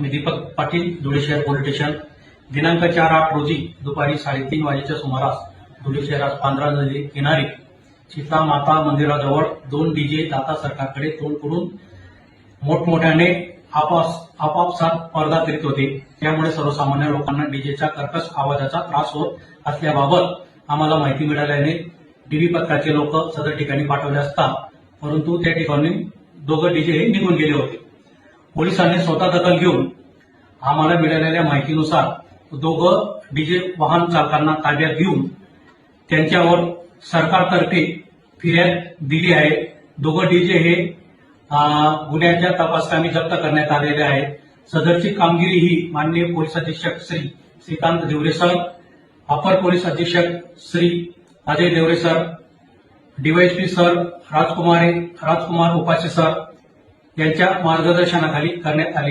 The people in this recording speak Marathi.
मी दीपक पाटील धुळे शहर पोलीस स्टेशन. दिनांक चार आठ रोजी दुपारी साडेतीन वाजेच्या सुमारास धुळे शहरात पांढरा नदी किनारी सीता माता मंदिराजवळ दोन डीजे दाता सरकारकडे तोंड करून मोठमोठ्याने आपास आपापसात स्पर्धा करीत होते. त्यामुळे सर्वसामान्य लोकांना डीजेच्या कर्कश आवाजाचा त्रास होत असल्याबाबत आम्हाला माहिती मिळाल्याने डीबी पथकाचे लोक सदर ठिकाणी पाठवले असता परंतु त्या ठिकाणी दोघं डीजे हे निघून गेले होते. पोलिसांनी स्वतः दखल घेऊन आम्हाला मिळालेल्या माहितीनुसार दोघं डीजे वाहन चालकांना ताब्यात घेऊन त्यांच्यावर सरकारतर्फे फिर्याद दिली आहे. दोघं डीजे हे गुन्ह्यांच्या गुन्ह्याच्या तपासकामी जप्त करण्यात आलेले आहे सदरची कामगिरी ही माननीय पोलीस अधीक्षक श्री श्रीकांत देवरे सर अपर पोलीस अधीक्षक Shri Ajay Deore sir DYSP sir Rajkumar Rajkumar Upase sir यांच्या मार्गदर्शनाखाली करण्यात आली.